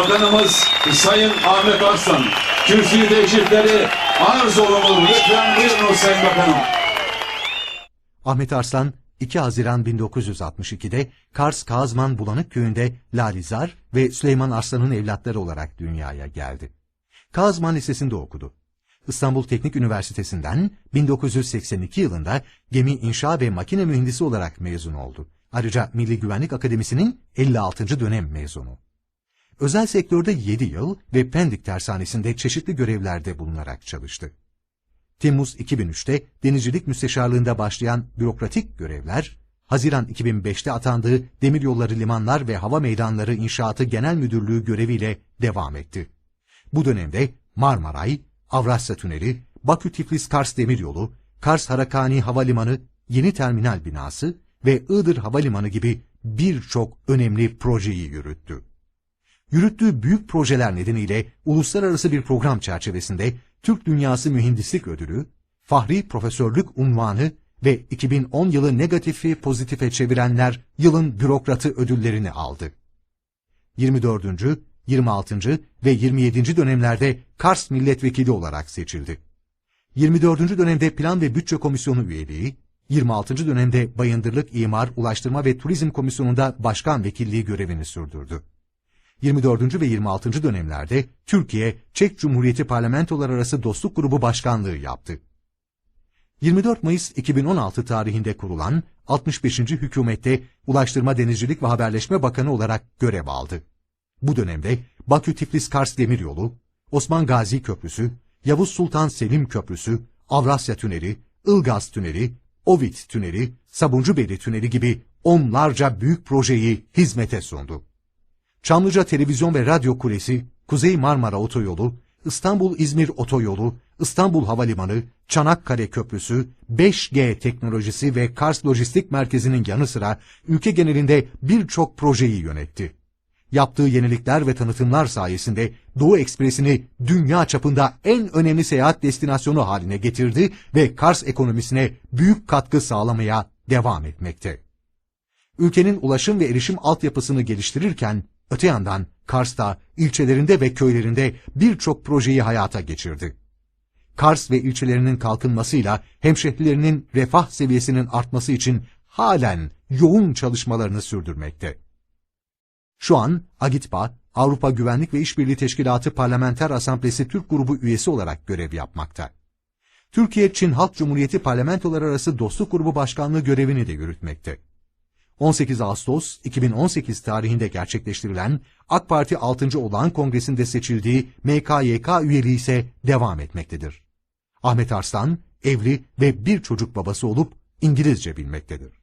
Bakanımız Sayın Ahmet Arslan. Kürsüyü teşrifleri arz olunur. Lütfen buyurunuz Sayın Bakanım. Ahmet Arslan 2 Haziran 1962'de Kars Kazman Bulanık köyünde Lalizar ve Süleyman Arslan'ın evlatları olarak dünyaya geldi. Kazman Lisesi'nde okudu. İstanbul Teknik Üniversitesi'nden 1982 yılında gemi inşa ve makine mühendisi olarak mezun oldu. Ayrıca Milli Güvenlik Akademisi'nin 56. dönem mezunu. Özel sektörde 7 yıl ve Pendik Tersanesi'nde çeşitli görevlerde bulunarak çalıştı. Temmuz 2003'te denizcilik müsteşarlığında başlayan bürokratik görevler, Haziran 2005'te atandığı Demiryolları Limanlar ve Hava Meydanları İnşaatı Genel Müdürlüğü göreviyle devam etti. Bu dönemde Marmaray, Avrasya Tüneli, Bakü-Tiflis-Kars Demiryolu, Kars Harakani Havalimanı, Yeni Terminal Binası ve Iğdır Havalimanı gibi birçok önemli projeyi yürüttü. Yürüttüğü büyük projeler nedeniyle uluslararası bir program çerçevesinde Türk Dünyası Mühendislik Ödülü, Fahri Profesörlük unvanı ve 2010 yılı negatifi pozitife çevirenler yılın bürokratı ödüllerini aldı. 24. 26. ve 27. dönemlerde Kars Milletvekili olarak seçildi. 24. dönemde Plan ve Bütçe Komisyonu üyeliği, 26. dönemde Bayındırlık, İmar, Ulaştırma ve Turizm Komisyonu'nda başkan vekilliği görevini sürdürdü. 24. ve 26. dönemlerde Türkiye, Çek Cumhuriyeti Parlamentolar Arası Dostluk Grubu Başkanlığı yaptı. 24 Mayıs 2016 tarihinde kurulan 65. hükümette Ulaştırma Denizcilik ve Haberleşme Bakanı olarak görev aldı. Bu dönemde Bakü-Tiflis-Kars Demiryolu, Osman Gazi Köprüsü, Yavuz Sultan Selim Köprüsü, Avrasya Tüneli, Ilgaz Tüneli, Ovid Tüneli, Sabuncubeyli Tüneli gibi onlarca büyük projeyi hizmete sundu. Çamlıca Televizyon ve Radyo Kulesi, Kuzey Marmara Otoyolu, İstanbul-İzmir Otoyolu, İstanbul Havalimanı, Çanakkale Köprüsü, 5G teknolojisi ve Kars Lojistik Merkezi'nin yanı sıra ülke genelinde birçok projeyi yönetti. Yaptığı yenilikler ve tanıtımlar sayesinde Doğu Ekspresi'ni dünya çapında en önemli seyahat destinasyonu haline getirdi ve Kars ekonomisine büyük katkı sağlamaya devam etmekte. Ülkenin ulaşım ve erişim altyapısını geliştirirken öte yandan Kars'ta, ilçelerinde ve köylerinde birçok projeyi hayata geçirdi. Kars ve ilçelerinin kalkınmasıyla hemşehrilerinin refah seviyesinin artması için halen yoğun çalışmalarını sürdürmekte. Şu an Agitpa, Avrupa Güvenlik ve İşbirliği Teşkilatı Parlamenter Asamblesi Türk Grubu üyesi olarak görev yapmakta. Türkiye-Çin Halk Cumhuriyeti Parlamentolar Arası Dostluk Grubu Başkanlığı görevini de yürütmekte. 18 Ağustos 2018 tarihinde gerçekleştirilen AK Parti 6. Olağan Kongresi'nde seçildiği MKYK üyeliği ise devam etmektedir. Ahmet Arslan, evli ve bir çocuk babası olup İngilizce bilmektedir.